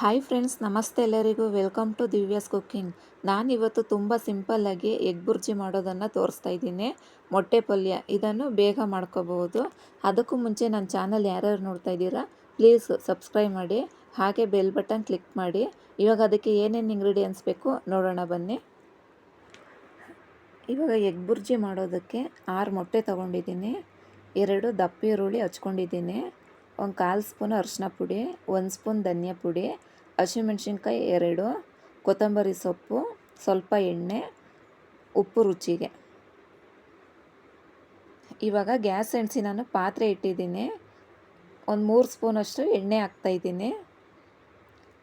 Hi friends ನಮಸ್ತೆ ಎಲ್ಲರಿಗೂ. Welcome to Divya's cooking ನಾನಿವತ್ತು ತುಂಬ ಸಿಂಪಲ್ಲಾಗಿ ಎಗ್ ಬುರ್ಜಿ ಮಾಡೋದನ್ನು ತೋರಿಸ್ತಾ ಇದ್ದೀನಿ. ಮೊಟ್ಟೆ ಪಲ್ಯ, ಇದನ್ನು ಬೇಗ ಮಾಡ್ಕೋಬಹುದು. ಅದಕ್ಕೂ ಮುಂಚೆ ನನ್ನ ಚಾನಲ್ ಯಾರ್ಯಾರು ನೋಡ್ತಾ ಇದ್ದೀರಾ ಪ್ಲೀಸ್ ಸಬ್ಸ್ಕ್ರೈಬ್ ಮಾಡಿ, ಹಾಗೆ ಬೆಲ್ ಬಟನ್ ಕ್ಲಿಕ್ ಮಾಡಿ. ಇವಾಗ ಅದಕ್ಕೆ ಏನೇನು ಇಂಗ್ರೀಡಿಯೆಂಟ್ಸ್ ಬೇಕು ನೋಡೋಣ, ಬನ್ನಿ. ಇವಾಗ ಎಗ್ ಬುರ್ಜಿ ಮಾಡೋದಕ್ಕೆ ಆರು ಮೊಟ್ಟೆ ತೊಗೊಂಡಿದ್ದೀನಿ. ಎರಡು ದಪ್ಪ ಈರುಳ್ಳಿ ಹಚ್ಕೊಂಡಿದ್ದೀನಿ. ಒಂದು ಕಾಲು ಸ್ಪೂನ್ ಅರಿಶಿನ ಪುಡಿ, ಒಂದು ಸ್ಪೂನ್ ಧನಿಯಾ ಪುಡಿ ಹಸಿಮೆಣ್ಸಿನ್ಕಾಯಿ ಎರಡು, ಕೊತ್ತಂಬರಿ ಸೊಪ್ಪು, ಸ್ವಲ್ಪ ಎಣ್ಣೆ, ಉಪ್ಪು ರುಚಿಗೆ. ಇವಾಗ ಗ್ಯಾಸ್ ಎಣಿಸಿ ನಾನು ಪಾತ್ರೆ ಇಟ್ಟಿದ್ದೀನಿ. ಒಂದು ಮೂರು ಸ್ಪೂನಷ್ಟು ಎಣ್ಣೆ ಹಾಕ್ತಾಯಿದ್ದೀನಿ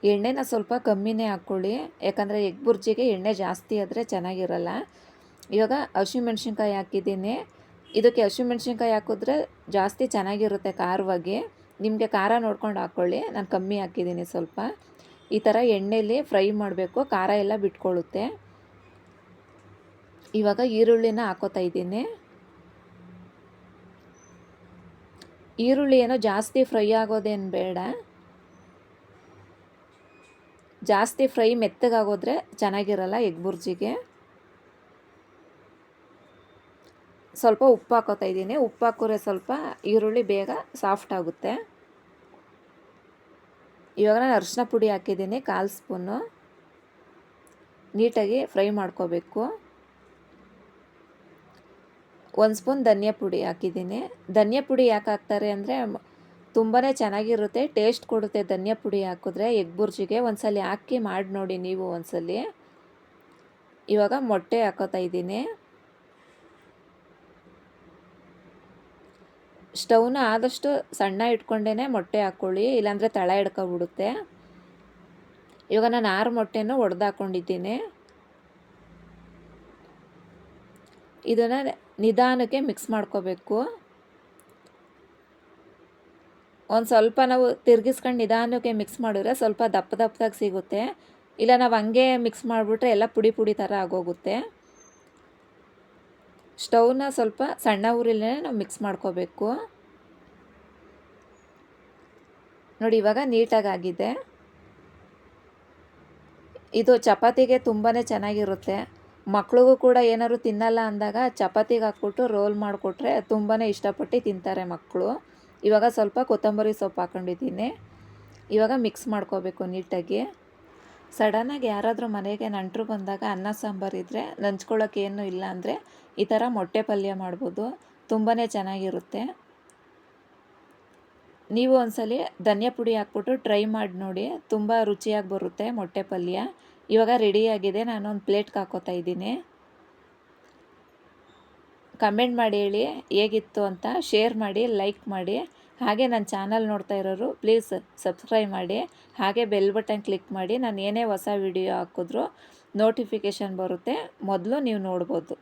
ಎಣ್ಣೆನ ಸ್ವಲ್ಪ ಕಮ್ಮಿನೇ ಹಾಕ್ಕೊಳ್ಳಿ ಯಾಕಂದರೆ ಎಗ್ ಬುರ್ಜಿಗೆ ಎಣ್ಣೆ ಜಾಸ್ತಿ ಆದರೆ ಚೆನ್ನಾಗಿರಲ್ಲ. ಇವಾಗ ಹಸಿಮೆಣ್ಸಿನ್ಕಾಯಿ ಹಾಕಿದ್ದೀನಿ. ಇದಕ್ಕೆ ಹಸಿಮೆಣ್ಸಿನ್ಕಾಯಿ ಹಾಕಿದ್ರೆ ಜಾಸ್ತಿ ಚೆನ್ನಾಗಿರುತ್ತೆ ಖಾರವಾಗಿ. ನಿಮಗೆ ಖಾರ ನೋಡ್ಕೊಂಡು ಹಾಕ್ಕೊಳ್ಳಿ ನಾನು ಕಮ್ಮಿ ಹಾಕಿದ್ದೀನಿ ಸ್ವಲ್ಪ. ಈ ಥರ ಎಣ್ಣೆಯಲ್ಲಿ ಫ್ರೈ ಮಾಡಬೇಕು. ಖಾರ ಎಲ್ಲ ಬಿಟ್ಕೊಳ್ಳುತ್ತೆ. ಇವಾಗ ಈರುಳ್ಳಿನ ಹಾಕೋತಾ ಇದ್ದೀನಿ. ಈರುಳ್ಳಿ ಏನೋ ಜಾಸ್ತಿ ಫ್ರೈ ಆಗೋದೇನು ಬೇಡ. ಜಾಸ್ತಿ ಫ್ರೈ ಮೆತ್ತಗಾಗೋದ್ರೆ ಚೆನ್ನಾಗಿರಲ್ಲ ಎಗ್ ಬುರ್ಜಿಗೆ. ಸ್ವಲ್ಪ ಉಪ್ಪು ಹಾಕೋತಾ ಇದ್ದೀನಿ. ಉಪ್ಪು ಹಾಕಿದ್ರೆ ಸ್ವಲ್ಪ ಈರುಳ್ಳಿ ಬೇಗ ಸಾಫ್ಟ್ ಆಗುತ್ತೆ. ಇವಾಗ ನಾನು ಅರಿಶಿನ ಪುಡಿ ಹಾಕಿದ್ದೀನಿ ಕಾಲು ಸ್ಪೂನು. ನೀಟಾಗಿ ಫ್ರೈ ಮಾಡ್ಕೋಬೇಕು. ಒಂದು ಸ್ಪೂನ್ ಧನಿಯಾ ಪುಡಿ ಹಾಕಿದ್ದೀನಿ. ಧನಿಯಾ ಪುಡಿ ಯಾಕೆ ಹಾಕ್ತಾರೆ ಅಂದರೆ ತುಂಬಾ ಚೆನ್ನಾಗಿರುತ್ತೆ, ಟೇಸ್ಟ್ ಕೊಡುತ್ತೆ ಧನಿಯಾ ಪುಡಿ ಹಾಕಿದ್ರೆ ಎಗ್ ಬುರ್ಜಿಗೆ. ಒಂದ್ಸಲಿ ಹಾಕಿ ಮಾಡಿ ನೋಡಿ ನೀವು ಒಂದ್ಸಲಿ. ಇವಾಗ ಮೊಟ್ಟೆ ಹಾಕೋತಾ ಇದ್ದೀನಿ. ಸ್ಟವ್ನ ಆದಷ್ಟು ಸಣ್ಣ ಇಟ್ಕೊಂಡೇ ಮೊಟ್ಟೆ ಹಾಕ್ಕೊಳ್ಳಿ, ಇಲ್ಲಾಂದರೆ ತಳ ಹಿಡ್ಕೊಬಿಡುತ್ತೆ ಇವಾಗ ನಾನು ಆರು ಮೊಟ್ಟೆನ ಒಡೆದು ಹಾಕ್ಕೊಂಡಿದ್ದೀನಿ ಇದನ್ನು ನಿಧಾನಕ್ಕೆ ಮಿಕ್ಸ್ ಮಾಡ್ಕೋಬೇಕು. ಒಂದು ಸ್ವಲ್ಪ ನಾವು ತಿರ್ಗಿಸ್ಕೊಂಡು ನಿಧಾನಕ್ಕೆ ಮಿಕ್ಸ್ ಮಾಡಿದ್ರೆ ಸ್ವಲ್ಪ ದಪ್ಪ ದಪ್ಪದಾಗ ಸಿಗುತ್ತೆ. ಇಲ್ಲ ನಾವು ಹಂಗೆ ಮಿಕ್ಸ್ ಮಾಡಿಬಿಟ್ರೆ ಎಲ್ಲ ಪುಡಿ ಪುಡಿ ಥರ ಆಗೋಗುತ್ತೆ. ಸ್ಟವ್ನ ಸ್ವಲ್ಪ ಸಣ್ಣ ಊರಿಲ್ಲೇ ನಾವು ಮಿಕ್ಸ್ ಮಾಡ್ಕೋಬೇಕು. ನೋಡಿ, ಇವಾಗ ನೀಟಾಗಿ ಆಗಿದೆ ಇದು ಚಪಾತಿಗೆ ತುಂಬಾ ಚೆನ್ನಾಗಿರುತ್ತೆ. ಮಕ್ಳಿಗೂ ಕೂಡ ಏನಾದ್ರು ತಿನ್ನಲ್ಲ ಅಂದಾಗ ಚಪಾತಿಗೆ ಹಾಕ್ಬಿಟ್ಟು ರೋಲ್ ಮಾಡಿಕೊಟ್ರೆ ತುಂಬಾ ಇಷ್ಟಪಟ್ಟು ತಿಂತಾರೆ ಮಕ್ಕಳು. ಇವಾಗ ಸ್ವಲ್ಪ ಕೊತ್ತಂಬರಿ ಸೊಪ್ಪು ಹಾಕೊಂಡಿದ್ದೀನಿ. ಇವಾಗ ಮಿಕ್ಸ್ ಮಾಡ್ಕೋಬೇಕು ನೀಟಾಗಿ. ಸಡನ್ನಾಗಿ ಯಾರಾದರೂ ಮನೆಗೆ ನೆಂಟರು ಬಂದಾಗ ಅನ್ನ ಸಾಂಬಾರು ಇದ್ದರೆ ನಂಚ್ಕೊಳ್ಳೋಕೆ ಏನೂ ಇಲ್ಲ ಅಂದರೆ ಈ ಥರ ಮೊಟ್ಟೆ ಪಲ್ಯ ಮಾಡ್ಬೋದು. ತುಂಬಾ ಚೆನ್ನಾಗಿರುತ್ತೆ. ನೀವು ಒಂದ್ಸಲ ಧನಿಯಾ ಪುಡಿ ಹಾಕ್ಬಿಟ್ಟು ಟ್ರೈ ಮಾಡಿ ನೋಡಿ. ತುಂಬ ರುಚಿಯಾಗಿ ಬರುತ್ತೆ ಮೊಟ್ಟೆ ಪಲ್ಯ. ಇವಾಗ ರೆಡಿಯಾಗಿದೆ ನಾನು ಒಂದು ಪ್ಲೇಟ್ಗೆ ಹಾಕೋತಾ ಇದ್ದೀನಿ. ಕಮೆಂಟ್ ಮಾಡಿ ಹೇಳಿ ಹೇಗಿತ್ತು ಅಂತ ಶೇರ್ ಮಾಡಿ, ಲೈಕ್ ಮಾಡಿ. ಹಾಗೆ ನನ್ನ ಚಾನಲ್ ನೋಡ್ತಾ ಇರೋರು ಪ್ಲೀಸ್ ಸಬ್ಸ್ಕ್ರೈಬ್ ಮಾಡಿ. ಹಾಗೆ ಬೆಲ್ ಬಟನ್ ಕ್ಲಿಕ್ ಮಾಡಿ. ನಾನು ಏನೇ ಹೊಸ ವಿಡಿಯೋ ಹಾಕಿದ್ರೂ ನೋಟಿಫಿಕೇಷನ್ ಬರುತ್ತೆ. ಮೊದಲು ನೀವು ನೋಡ್ಬೋದು.